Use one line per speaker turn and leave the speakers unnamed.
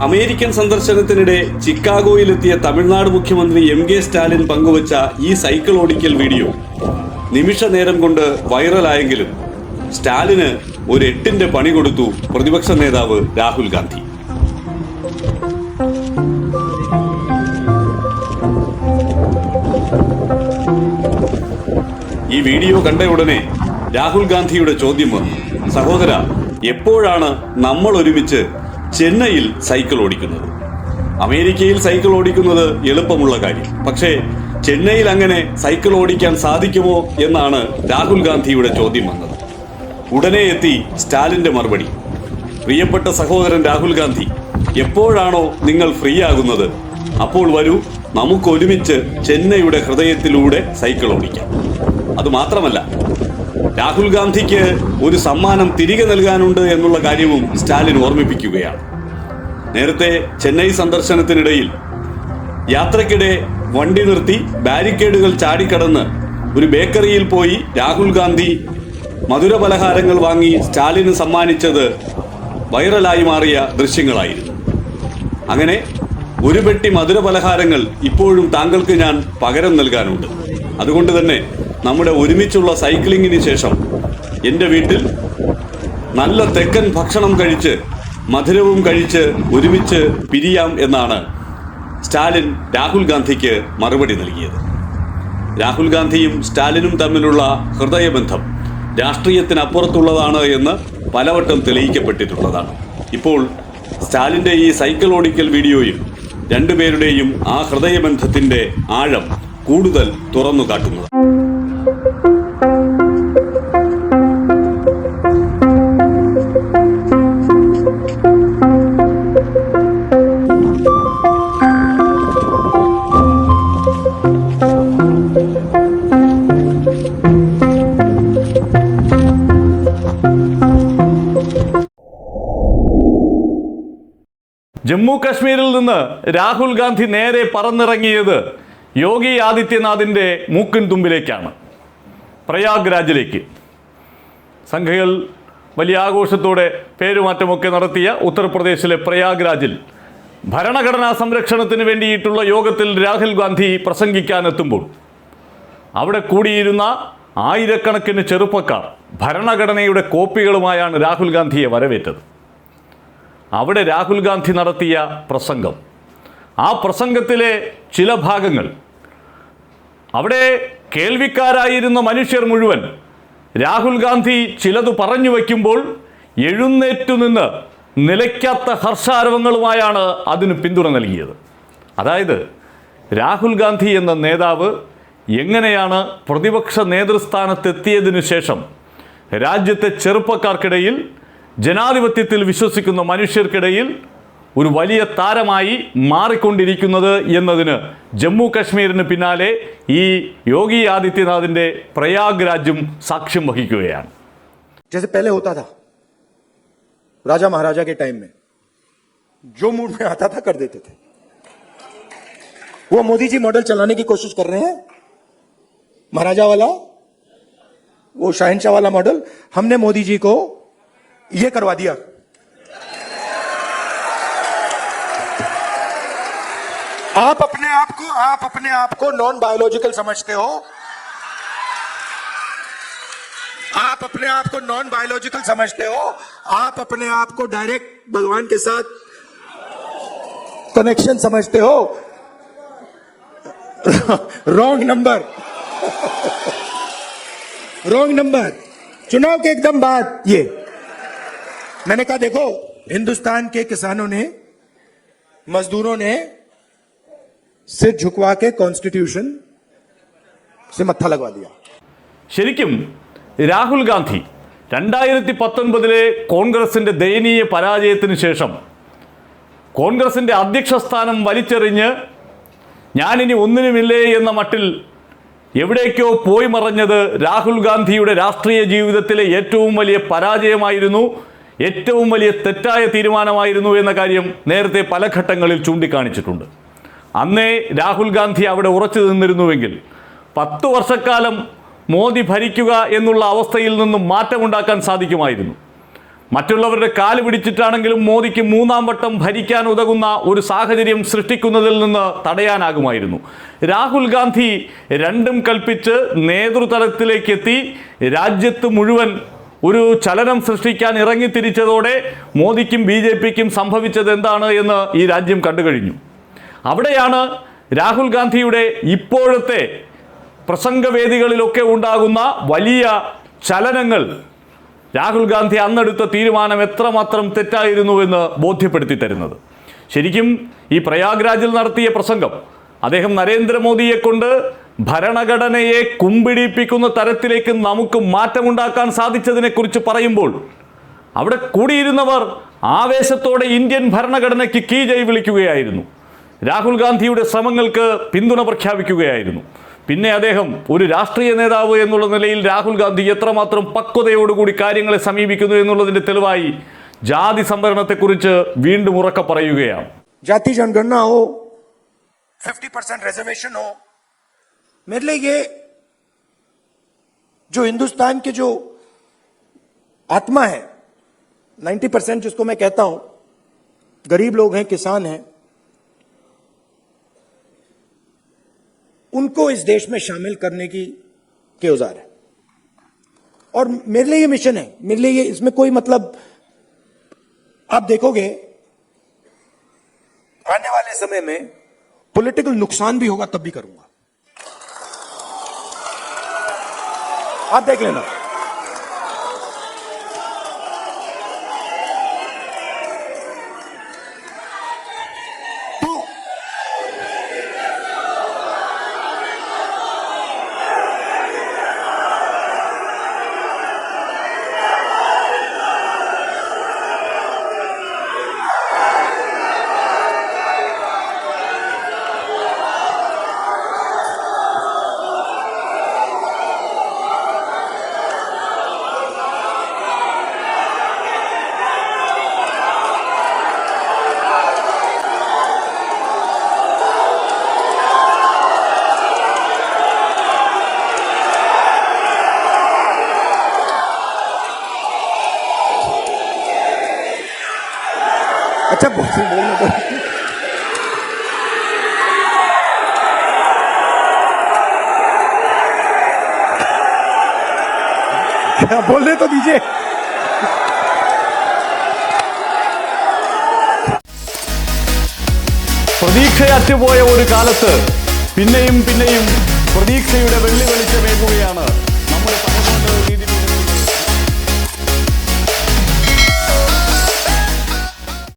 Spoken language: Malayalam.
അമേരിക്കൻ സന്ദർശനത്തിനിടെ ചിക്കാഗോയിലെത്തിയ തമിഴ്നാട് മുഖ്യമന്ത്രി എം കെ സ്റ്റാലിൻ പങ്കുവച്ച ഈ സൈക്കിൾ ഓടിക്കൽ വീഡിയോ നിമിഷ നേരം കൊണ്ട് വൈറലായെങ്കിലും സ്റ്റാലിന് ഒരു എട്ടിന്റെ പണി കൊടുത്തു പ്രതിപക്ഷ നേതാവ് രാഹുൽ ഗാന്ധി. ഈ വീഡിയോ കണ്ട ഉടനെ രാഹുൽ ഗാന്ധിയുടെ ചോദ്യം വന്നു. സഹോദര എപ്പോഴാണ് നമ്മൾ ഒരുമിച്ച് ചെന്നൈയിൽ സൈക്കിൾ ഓടിക്കുന്നത്? അമേരിക്കയിൽ സൈക്കിൾ ഓടിക്കുന്നത് എളുപ്പമുള്ള കാര്യം. പക്ഷേ ചെന്നൈയിൽ അങ്ങനെ സൈക്കിൾ ഓടിക്കാൻ സാധിക്കുമോ എന്നാണ് രാഹുൽ ഗാന്ധിയുടെ ചോദ്യം വന്നത്. ഉടനെ എത്തി സ്റ്റാലിന്റെ മറുപടി. പ്രിയപ്പെട്ട സഹോദരൻ രാഹുൽ ഗാന്ധി എപ്പോഴാണോ നിങ്ങൾ ഫ്രീ ആകുന്നത് അപ്പോൾ വരൂ നമുക്ക് ഒരുമിച്ച് ചെന്നൈയുടെ ഹൃദയത്തിലൂടെ സൈക്കിൾ ഓടിക്കാം. അത് മാത്രമല്ല രാഹുൽ ഗാന്ധിക്ക് ഒരു സമ്മാനം തിരികെ നൽകാനുണ്ട് എന്നുള്ള കാര്യവും സ്റ്റാലിൻ ഓർമ്മിപ്പിക്കുകയാണ്. നേരത്തെ ചെന്നൈ സന്ദർശനത്തിനിടയിൽ യാത്രക്കിടെ വണ്ടി നിർത്തി ബാരിക്കേഡുകൾ ചാടിക്കടന്ന് ഒരു ബേക്കറിയിൽ പോയി രാഹുൽ ഗാന്ധി മധുര പലഹാരങ്ങൾ വാങ്ങി സ്റ്റാലിന് സമ്മാനിച്ചത് വൈറലായി മാറിയ ദൃശ്യങ്ങളായിരുന്നു. അങ്ങനെ ഒരു പെട്ടി മധുര പലഹാരങ്ങൾ ഇപ്പോഴും താങ്കൾക്ക് ഞാൻ പകരം നൽകാനുണ്ട്. അതുകൊണ്ട് തന്നെ നമ്മുടെ ഒരുമിച്ചുള്ള സൈക്ലിങ്ങിന് ശേഷം എന്റെ വീട്ടിൽ നല്ല തെക്കൻ ഭക്ഷണം കഴിച്ച് മധുരവും കഴിച്ച് ഒരുമിച്ച് പിരിയാം എന്നാണ് സ്റ്റാലിൻ രാഹുൽ ഗാന്ധിക്ക് മറുപടി നൽകിയത്. രാഹുൽ ഗാന്ധിയും സ്റ്റാലിനും തമ്മിലുള്ള ഹൃദയബന്ധം രാഷ്ട്രീയത്തിനപ്പുറത്തുള്ളതാണ് എന്ന് പലവട്ടം തെളിയിക്കപ്പെട്ടിട്ടുള്ളതാണ്. ഇപ്പോൾ സ്റ്റാലിന്റെ ഈ സൈക്കിൾ ഓടിക്കൽ വീഡിയോയും രണ്ടുപേരുടെയും ആ ഹൃദയബന്ധത്തിന്റെ ആഴം കൂടുതൽ തുറന്നു കാട്ടുന്നത്
ജമ്മു കാശ്മീരിൽ നിന്ന് രാഹുൽ ഗാന്ധി നേരെ പറന്നിറങ്ങിയത് യോഗി ആദിത്യനാഥിന്റെ മൂക്കിൻ തുമ്പിലേക്കാണ്. പ്രയാഗ് രാജിലേക്ക് സംഘികൾ വലിയ ആഘോഷത്തോടെ പേരുമാറ്റമൊക്കെ നടത്തിയ ഉത്തർപ്രദേശിലെ പ്രയാഗ് രാജിൽ ഭരണഘടനാ സംരക്ഷണത്തിന് വേണ്ടിയിട്ടുള്ള യോഗത്തിൽ രാഹുൽ ഗാന്ധി പ്രസംഗിക്കാനെത്തുമ്പോൾ അവിടെ കൂടിയിരുന്ന ആയിരക്കണക്കിന് ചെറുപ്പക്കാർ ഭരണഘടനയുടെ കോപ്പികളുമായാണ് രാഹുൽ ഗാന്ധിയെ വരവേറ്റത്. അവിടെ രാഹുൽ ഗാന്ധി നടത്തിയ പ്രസംഗം. ആ പ്രസംഗത്തിലെ ചില ഭാഗങ്ങൾ. അവിടെ കേൾവിക്കാരായിരുന്ന മനുഷ്യർ മുഴുവൻ രാഹുൽ ഗാന്ധി ചിലത് പറഞ്ഞു വയ്ക്കുമ്പോൾ എഴുന്നേറ്റു നിന്ന് നിലയ്ക്കാത്ത ഹർഷാരവങ്ങളുമായാണ് അതിന് പിന്തുണ നൽകിയത്. അതായത് രാഹുൽ ഗാന്ധി എന്ന നേതാവ് എങ്ങനെയാണ് പ്രതിപക്ഷ നേതൃസ്ഥാനത്തെത്തിയതിനു ശേഷം രാജ്യത്തെ ചെറുപ്പക്കാർക്കിടയിൽ ജനാധിപത്യത്തിൽ വിശ്വസിക്കുന്ന മനുഷ്യർക്കിടയിൽ ഒരു വലിയ താരമായി മാറിക്കൊണ്ടിരിക്കുന്നത് എന്നതിന് ജമ്മു കാശ്മീരിന് പിന്നാലെ ഈ യോഗി ആദിത്യനാഥിൻ്റെ പ്രയാഗ് രാജ്യം സാക്ഷ്യം വഹിക്കുകയാണ്
जैसे पहले होता था राजा महाराजा के टाइम में जो मूड में आता था कर देते थे वो मोदी जी मॉडल चलाने की कोशिश कर रहे हैं महाराजा वाला वो शाहनशाह वाला मॉडल हमने मोदी जी को ये करवा दिया। आप अपने आप को, आप अपने आप को नॉन बायोलॉजिकल समझते हो। आप अपने आप को नॉन बायोलॉजिकल समझते हो। आप अपने आप को डायरेक्ट भगवान के साथ कनेक्शन समझते हो। रॉन्ग नंबर रॉन्ग नंबर चुनाव के एकदम बाद ये। मैंने कहा देखो हिंदुस्तान के किसानों ने मजदूरों ने सिर झुकवा के कॉन्स्टिट्यूशन से मत्था लगवा दिया
ശരിക്കും രാഹുൽ ഗാന്ധി രണ്ടായിരത്തി പത്തൊൻപതിലെ കോൺഗ്രസിൻ്റെ ദയനീയ പരാജയത്തിന് ശേഷം കോൺഗ്രസിൻ്റെ അധ്യക്ഷ സ്ഥാനം വലിച്ചെറിഞ്ഞ് ഞാനിനി ഒന്നിനുമില്ലേ എന്ന മട്ടിൽ എവിടേക്കോ പോയി മറഞ്ഞത് രാഹുൽ ഗാന്ധിയുടെ രാഷ്ട്രീയ ജീവിതത്തിലെ ഏറ്റവും വലിയ പരാജയമായിരുന്നു ഏറ്റവും വലിയ തെറ്റായ തീരുമാനമായിരുന്നു എന്ന കാര്യം നേരത്തെ പല ഘട്ടങ്ങളിൽ ചൂണ്ടിക്കാണിച്ചിട്ടുണ്ട്. അന്നേ രാഹുൽ ഗാന്ധി അവിടെ ഉറച്ചു നിന്നിരുന്നുവെങ്കിൽ പത്ത് വർഷക്കാലം മോദി ഭരിക്കുക എന്നുള്ള അവസ്ഥയിൽ നിന്നും മാറ്റമുണ്ടാക്കാൻ സാധിക്കുമായിരുന്നു. മറ്റുള്ളവരുടെ കാൽ പിടിച്ചിട്ടാണെങ്കിലും മോദിക്ക് മൂന്നാം വട്ടം ഭരിക്കാൻ ഉതകുന്ന ഒരു സാഹചര്യം സൃഷ്ടിക്കുന്നതിൽ നിന്ന് തടയാനാകുമായിരുന്നു. രാഹുൽ ഗാന്ധി രണ്ടും കൽപ്പിച്ച് നേതൃതലത്തിലേക്കെത്തി രാജ്യത്ത് മുഴുവൻ ഒരു ചലനം സൃഷ്ടിക്കാൻ ഇറങ്ങിത്തിരിച്ചതോടെ മോദിക്കും ബി ജെ പിക്കും സംഭവിച്ചത് എന്താണ് എന്ന് ഈ രാജ്യം കണ്ടു കഴിഞ്ഞു അവിടെയാണ് രാഹുൽ ഗാന്ധിയുടെ ഇപ്പോഴത്തെ പ്രസംഗവേദികളിലൊക്കെ ഉണ്ടാകുന്ന വലിയ ചലനങ്ങൾ. രാഹുൽ ഗാന്ധി അന്നെടുത്ത തീരുമാനം എത്രമാത്രം തെറ്റായിരുന്നുവെന്ന് ബോധ്യപ്പെടുത്തി തരുന്നത്. ശരിക്കും ഈ പ്രയാഗ്രാജിൽ നടത്തിയ പ്രസംഗം അദ്ദേഹം നരേന്ദ്രമോദിയെ കൊണ്ട് ഭരണഘടനയെ കുമ്പിടിപ്പിക്കുന്ന തരത്തിലേക്ക് നമുക്ക് മാറ്റമുണ്ടാക്കാൻ സാധിച്ചതിനെക്കുറിച്ച് പറയുമ്പോൾ അവിടെ കൂടിയിരുന്നവർ ആവേശത്തോടെ ഇന്ത്യൻ ഭരണഘടനയ്ക്ക് കീജൈ വിളിക്കുകയായിരുന്നു. രാഹുൽ ഗാന്ധിയുടെ ശ്രമങ്ങൾക്ക് പിന്തുണ പ്രഖ്യാപിക്കുകയായിരുന്നു. പിന്നെ അദ്ദേഹം ഒരു രാഷ്ട്രീയ നേതാവ് എന്നുള്ള നിലയിൽ രാഹുൽ ഗാന്ധി എത്രമാത്രം പക്വതയോടുകൂടി കാര്യങ്ങളെ സമീപിക്കുന്നു എന്നുള്ളതിന്റെ തെളിവായി ജാതി സംവരണത്തെക്കുറിച്ച് വീണ്ടും ഉറക്കെ പറയുകയാണ്.
ജാതി ജനഗണന ഹോ ഫിഫ്റ്റി പെർസെന്റ് റിസർവേഷൻ ഹോ मेरे लिए ये जो हिंदुस्तान के जो आत्मा है 90 परसेंट जिसको मैं कहता हूँ, गरीब लोग हैं, किसान हैं, उनको इस देश में शामिल करने की, के औज़ार है। और मेरे लिए ये मिशन है। मेरे लिए ये, इसमें कोई मतलब आप देखोगे, आने वाले समय में पॉलिटिकल नुकसान भी होगा, तब भी करूँगा। I'm taking enough. अच्छा बोल बोलने दो बोलने तो दीजिए
പ്രതീക്ഷയറ്റുപോയ ഒരു കാലത്ത് പിന്നെയും പിന്നെയും പ്രതീക്ഷയുടെ വെള്ളി വെളിച്ചമേകുകയാണ്